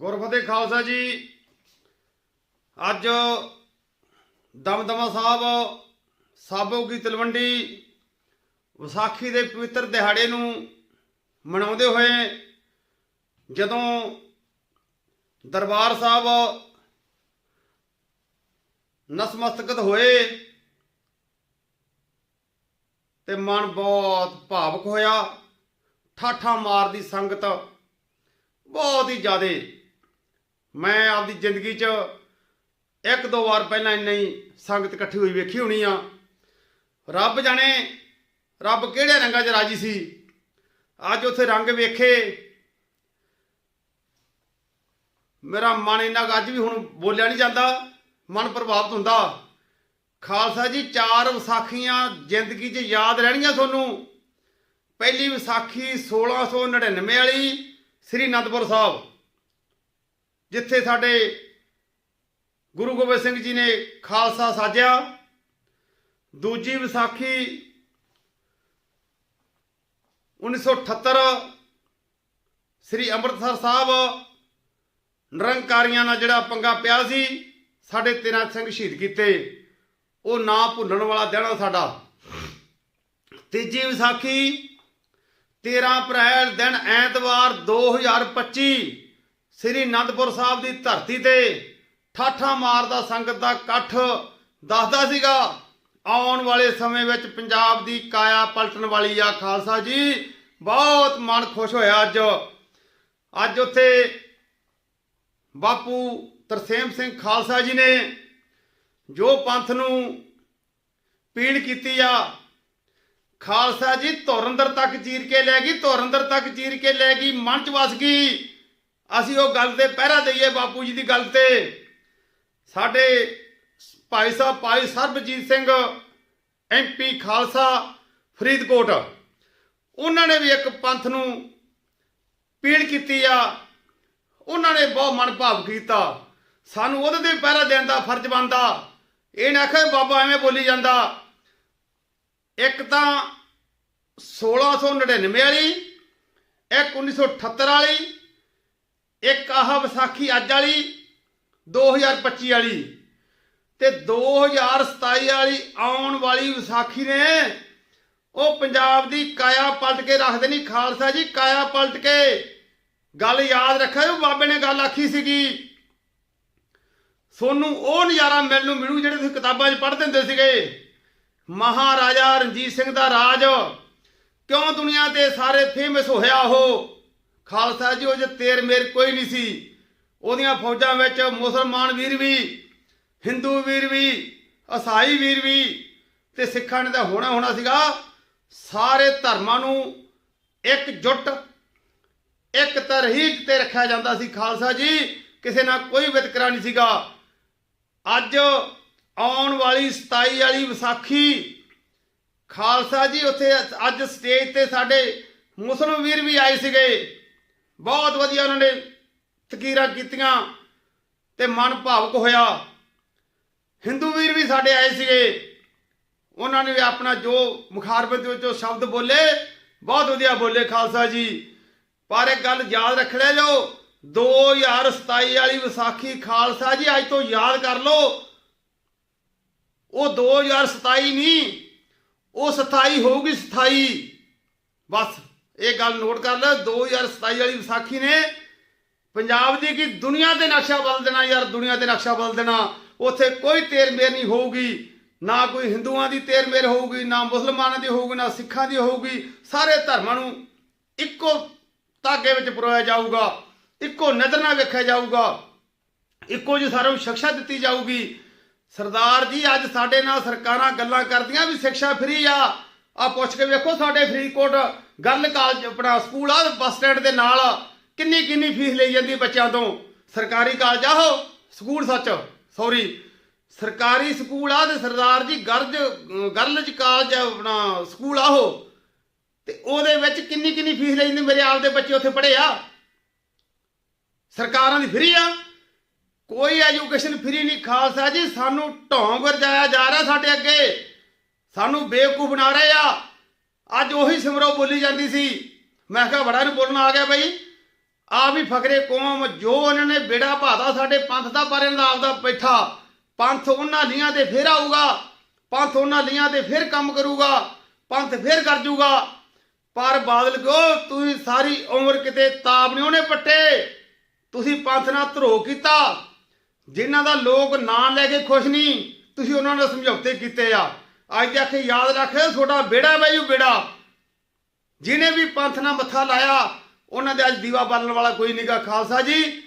ਗੁਰਫਤਿਹ ਖਾਲਸਾ ਜੀ। ਅੱਜ ਦਮਦਮਾ ਸਾਹਿਬ ਸਾਬੋ ਕੀ ਤਲਵੰਡੀ ਵਿਸਾਖੀ ਦੇ ਪਵਿੱਤਰ ਦਿਹਾੜੇ ਨੂੰ ਮਨਾਉਂਦੇ ਹੋਏ ਜਦੋਂ ਦਰਬਾਰ ਸਾਹਿਬ ਨਸਮਸਤਕਤ ਹੋਏ ਤੇ ਮਨ ਬਹੁਤ ਭਾਵਕ ਹੋਇਆ। ਠਾਠਾ ਮਾਰਦੀ ਸੰਗਤ ਬਹੁਤ ਹੀ ਜ਼ਿਆਦੇ ਮੈਂ ਆਪਦੀ ਜ਼ਿੰਦਗੀ 'ਚ ਇੱਕ ਦੋ ਵਾਰ ਪਹਿਲਾਂ ਇੰਨੀ ਸੰਗਤ ਇਕੱਠੀ ਹੋਈ ਵੇਖੀ ਹੋਣੀ ਆ। ਰੱਬ ਜਾਣੇ, ਰੱਬ ਕਿਹੜੇ ਰੰਗਾਂ 'ਚ ਰਾਜੀ ਸੀ? ਅੱਜ ਉੱਥੇ ਰੰਗ ਵੇਖੇ। ਮੇਰਾ ਮਨ ਇੰਨਾ ਕੁ ਅੱਜ ਵੀ ਹੁਣ ਬੋਲਿਆ ਨਹੀਂ ਜਾਂਦਾ, ਮਨ ਪ੍ਰਭਾਵਿਤ ਹੁੰਦਾ। ਖਾਲਸਾ ਜੀ, ਚਾਰ ਵਿਸਾਖੀਆਂ ਜ਼ਿੰਦਗੀ 'ਚ ਯਾਦ ਰਹਿਣੀਆਂ ਤੁਹਾਨੂੰ। ਪਹਿਲੀ ਵਿਸਾਖੀ 1699 ਵਾਲੀ ਸ੍ਰੀ ਅਨੰਦਪੁਰ ਸਾਹਿਬ। ਜਿੱਥੇ ਸਾਡੇ ਗੁਰੂ ਗੋਬਿੰਦ ਸਿੰਘ ਜੀ ਨੇ ਖਾਲਸਾ ਸਾਜਿਆ, ਦੂਜੀ ਵਿਸਾਖੀ 1978 ਸ੍ਰੀ ਅੰਮ੍ਰਿਤਸਰ ਸਾਹਿਬ, ਨਿਰੰਕਾਰੀਆਂ ਨਾਲ ਜਿਹੜਾ ਪੰਗਾ ਪਿਆ ਸੀ, ਸਾਡੇ 13 ਸਿੰਘ ਸ਼ਹੀਦ ਕੀਤੇ। ਉਹ ਨਾ ਭੁੱਲਣ ਵਾਲਾ ਦਿਨ ਆ ਸਾਡਾ। ਤੀਜੀ ਵਿਸਾਖੀ 13 ਅਪ੍ਰੈਲ ਦਿਨ ਐਤਵਾਰ 2025 ਸ੍ਰੀ ਅਨੰਦਪੁਰ ਸਾਹਿਬ ਦੀ ਧਰਤੀ ਤੇ ਠਾਠਾ ਮਾਰਦਾ ਸੰਗਤ ਦਾ ਇਕੱਠ ਦੱਸਦਾ ਸੀਗਾ, ਆਉਣ ਵਾਲੇ ਸਮੇਂ ਵਿੱਚ ਪੰਜਾਬ ਦੀ ਕਾਇਆ ਪਲਟਣ ਵਾਲੀ ਆ ਖਾਲਸਾ ਜੀ। ਬਹੁਤ ਮਨ ਖੁਸ਼ ਹੋਇਆ ਅੱਜ। ਅੱਜ ਉੱਥੇ ਬਾਪੂ ਤਰਸੇਮ ਸਿੰਘ ਖਾਲਸਾ ਜੀ ਨੇ ਜੋ ਪੰਥ ਨੂੰ ਪੀੜ ਕੀਤੀ ਆ, ਖਾਲਸਾ ਜੀ ਧੁਰੰਦਰ ਤੱਕ ਚੀਰ ਕੇ ਲੈ ਗਈ ਧੁਰੰਦਰ ਤੱਕ ਚੀਰ ਕੇ ਲੈ ਗਈ, ਮਨ ਚ ਵਸ ਗਈ। ਅਸੀਂ ਉਹ ਗੱਲ ਤੇ ਪਹਿਰਾ ਦਈਏ ਬਾਪੂ ਜੀ ਦੀ ਗੱਲ ਤੇ। ਸਾਡੇ ਭਾਈ ਸਾਹਿਬ, ਭਾਈ ਸਰਬਜੀਤ ਸਿੰਘ ਐਮਪੀ ਖਾਲਸਾ, ਫਰੀਦਕੋਟ, ਉਹਨਾਂ ਨੇ ਵੀ ਇੱਕ ਪੰਥ ਨੂੰ ਪੀੜ ਕੀਤੀ ਆ। ਉਹਨਾਂ ਨੇ ਬਹੁਤ ਮਨ ਭਾਵ ਕੀਤਾ। ਸਾਨੂੰ ਉਹਦੇ ਤੇ ਪਹਿਰਾ ਦੇਣ ਦਾ ਫਰਜ਼ ਬਣਦਾ। ਇਹ ਨਾ ਆਖੇ ਬਾਬਾ ਐਵੇਂ ਬੋਲੀ ਜਾਂਦਾ, ਇੱਕ ਤਾਂ 1699 ਵਾਲੀ, ਇੱਕ 1978 ਵਾਲੀ ਇੱਕ ਆਹ ਵਿਸਾਖੀ ਅੱਜ ਵਾਲੀ 2025 ਵਾਲੀ ਤੇ 2027 ਵਾਲੀ ਆਉਣ ਵਾਲੀ ਵਿਸਾਖੀ ਨੇ, ਉਹ ਪੰਜਾਬ ਦੀ ਕਾਇਆ ਪਲਟ ਕੇ ਰੱਖ ਦੇਣੀ ਖਾਲਸਾ ਜੀ, ਕਾਇਆ ਪਲਟ ਕੇ। ਗੱਲ ਯਾਦ ਰੱਖਿਓ, ਬਾਬੇ ਨੇ ਗੱਲ ਆਖੀ ਸੀਗੀ, ਸੋਨੂੰ ਉਹ ਨਜ਼ਾਰਾ ਮਿਲਣ ਨੂੰ ਮਿਲੂ ਜਿਹੜੇ ਤੁਸੀਂ ਕਿਤਾਬਾਂ 'ਚ ਪੜ੍ਹਦੇ ਹੁੰਦੇ ਸੀਗੇ। ਮਹਾਰਾਜਾ ਰਣਜੀਤ ਸਿੰਘ ਦਾ ਰਾਜ, ਕਿਉਂ ਦੁਨੀਆ ਤੇ ਸਾਰੇ ਫੇਮਸ ਹੋਇਆ ਉਹ? ਖਾਲਸਾ ਜੀ, ਉਹ ਜੇ ਤੇਰ ਮੇਰ ਕੋਈ ਨਹੀਂ ਸੀ, ਉਹਦੀਆਂ ਫੌਜਾਂ ਵਿੱਚ ਮੁਸਲਮਾਨ ਵੀਰ ਵੀ, ਹਿੰਦੂ ਵੀਰ ਵੀ ਈਸਾਈ ਵੀਰ ਵੀ ਤੇ ਸਿੱਖਾਂ ਨੇ ਤਾਂ ਹੋਣਾ ਹੋਣਾ ਸੀਗਾ। ਸਾਰੇ ਧਰਮਾਂ ਨੂੰ ਇੱਕ ਜੁੱਟ, ਇੱਕ ਤਰਹੀਕ ਤੇ ਰੱਖਿਆ ਜਾਂਦਾ ਸੀ ਖਾਲਸਾ ਜੀ। ਕਿਸੇ ਨਾਲ ਕੋਈ ਵਿਤਕਰਾ ਨਹੀਂ ਸੀਗਾ। ਅੱਜ ਆਉਣ ਵਾਲੀ 27 ਵਾਲੀ ਵਿਸਾਖੀ, ਖਾਲਸਾ ਜੀ, ਉੱਥੇ ਅੱਜ ਸਟੇਜ ਤੇ ਸਾਡੇ ਮੁਸਲਮ ਵੀਰ ਵੀ ਆਏ ਸੀਗੇ। ਬਹੁਤ ਵਧੀਆ ਉਹਨਾਂ ਨੇ ਤਕੀਰਾਂ ਕੀਤੀਆਂ ਤੇ ਮਨ ਭਾਵਕ ਹੋਇਆ। ਹਿੰਦੂ ਵੀਰ ਵੀ ਸਾਡੇ ਆਏ ਸੀਗੇ। ਉਹਨਾਂ ਨੇ ਵੀ ਆਪਣਾ ਜੋ ਮੁਖਾਰਬਤ ਵਿੱਚ ਵਿੱਚੋਂ ਸ਼ਬਦ ਬੋਲੇ, ਬਹੁਤ ਵਧੀਆ ਬੋਲੇ ਖਾਲਸਾ ਜੀ। ਪਰ ਇੱਕ ਗੱਲ ਯਾਦ ਰੱਖ ਲਿਆ ਜੋ 2027 ਵਾਲੀ ਵਿਸਾਖੀ ਖਾਲਸਾ ਜੀ, ਅੱਜ ਤੋਂ ਯਾਦ ਕਰ ਲਓ। ਉਹ 2027 ਨਹੀਂ, ਉਹ 27 ਹੋਊਗੀ 27 ਬਸ। ਇਹ ਗੱਲ ਨੋਟ ਕਰ ਲੈ 2027 ਵਾਲੀ ਵਿਸਾਖੀ ਨੇ ਪੰਜਾਬ ਦੀ ਕੀ ਦੁਨੀਆ ਤੇ ਨਕਸ਼ਾ ਬਦਲ ਦੇਣਾ ਯਾਰ, ਦੁਨੀਆ ਤੇ ਨਕਸ਼ਾ ਬਦਲ ਦੇਣਾ। ਉੱਥੇ ਕੋਈ ਤੇਰ ਮੇਰ ਨਹੀਂ ਹੋਊਗੀ, ਨਾ ਕੋਈ ਹਿੰਦੂਆਂ ਦੀ ਤੇਰ ਮੇਰ ਹੋਊਗੀ, ਨਾ ਮੁਸਲਮਾਨਾਂ ਦੀ ਹੋਊਗੀ, ਨਾ ਸਿੱਖਾਂ ਦੀ ਹੋਊਗੀ। ਸਾਰੇ ਧਰਮਾਂ ਨੂੰ ਇੱਕੋ ਧਾਗੇ ਵਿੱਚ ਪਰੋਇਆ ਜਾਊਗਾ, ਇੱਕੋ ਨਜ਼ਰ ਨਾਲ ਵੇਖਿਆ ਜਾਊਗਾ, ਇੱਕੋ ਜਿਹੀ ਸਾਰਿਆਂ ਨੂੰ ਸਿੱਖਿਆ ਦਿੱਤੀ ਜਾਊਗੀ। ਸਰਦਾਰ ਜੀ, ਅੱਜ ਸਾਡੇ ਨਾਲ ਸਰਕਾਰਾਂ ਗੱਲਾਂ ਕਰਦੀਆਂ ਵੀ ਸਿੱਖਿਆ ਫ੍ਰੀ ਆ। ਆ ਪੁੱਛ ਕੇ ਵੇਖੋ ਸਾਡੇ ਫਰੀਦਕੋਟ ਗਰਲ ਕਾਲਜ ਆਪਣਾ ਸਕੂਲ ਆ, ਬੱਸ ਸਟੈਂਡ ਦੇ ਨਾਲ ਕਿੰਨੀ ਕਿੰਨੀ ਫੀਸ ਲਈ ਜਾਂਦੀ ਬੱਚਿਆਂ ਤੋਂ? ਸਰਕਾਰੀ ਕਾਲਜ ਆ ਉਹ? ਸਕੂਲ ਸੱਚ ਸੌਰੀ ਸਰਕਾਰੀ ਸਕੂਲ ਆ ਤੇ Sardar ji girls girls college ਆਪਣਾ ਸਕੂਲ ਆ ਉਹ। ਤੇ ਉਹਦੇ ਵਿੱਚ ਕਿੰਨੀ ਕਿੰਨੀ ਫੀਸ ਲਈ ਜਾਂਦੀ ਮੇਰੇ ਆਪਦੇ ਬੱਚੇ ਉੱਥੇ ਪੜ੍ਹੇ ਆ? ਸਰਕਾਰਾਂ ਦੀ ਫ੍ਰੀ ਆ। ਕੋਈ ਐਜੂਕੇਸ਼ਨ ਫ੍ਰੀ ਨਹੀਂ, ਖਾਲਸਾ ਜੀ, ਸਾਨੂੰ ਢੋਂਗ ਵਰਜਾਇਆ ਜਾ ਰਿਹਾ ਸਾਡੇ ਅੱਗੇ। ਸਾਨੂੰ ਬੇਵਕੂਫ ਬਣਾ ਰਹੇ ਆ। ਅੱਜ ਉਹੀ ਸਿਮਰੋ ਬੋਲੀ ਜਾਂਦੀ ਸੀ। ਮੈਂ ਕਿਹਾ, ਬੜਾ ਨੂੰ ਬੋਲਣਾ ਆ ਗਿਆ ਬਈ। ਆ ਵੀ ਫਕਰੇ ਕੌਮ, ਜੋ ਉਹਨਾਂ ਨੇ ਬੇੜਾ ਭਾਦਾ ਸਾਡੇ ਪੰਥ ਦਾ, ਪਰ ਇਹਨਾਂ ਦਾ ਆਪਦਾ ਬੈਠਾ। ਪੰਥ ਉਹਨਾਂ ਲੀਆਂ ਤੇ ਫੇਰ ਆਊਗਾ। ਪੰਥ ਉਹਨਾਂ ਲੀਆਂ ਤੇ ਫੇਰ ਕੰਮ ਕਰੂਗਾ। ਪੰਥ ਫੇਰ ਕਰ ਜੂਗਾ। ਪਰ ਬਾਦਲ ਕੋ ਤੁਸੀਂ ਸਾਰੀ ਉਮਰ ਕਿਤੇ ਤਾਪ ਨਹੀਂ ਉਹਨੇ ਪੱਟੇ। ਤੁਸੀਂ ਪੰਥ ਨਾਲ ਧਰੋ ਕੀਤਾ। ਜਿਨ੍ਹਾਂ ਦਾ ਲੋਕ ਨਾਂ ਲੈ ਕੇ ਖੁਸ਼ ਨਹੀਂ, ਤੁਸੀਂ ਉਹਨਾਂ ਨਾਲ ਸਮਝੌਤੇ ਕੀਤੇ ਆ। ਅੱਜ ਦੇ ਯਾਦ ਰੱਖ, ਤੁਹਾਡਾ ਬੇੜਾ ਬੈਜੂ ਬੇੜਾ ਜਿਹਨੇ ਵੀ ਪੰਥ ਨਾਲ ਮੱਥਾ ਲਾਇਆ, ਉਹਨਾਂ ਦੇ ਅੱਜ ਦੀਵਾ ਬਾਲਣ ਵਾਲਾ ਕੋਈ ਨਹੀਂਗਾ ਖਾਲਸਾ ਜੀ।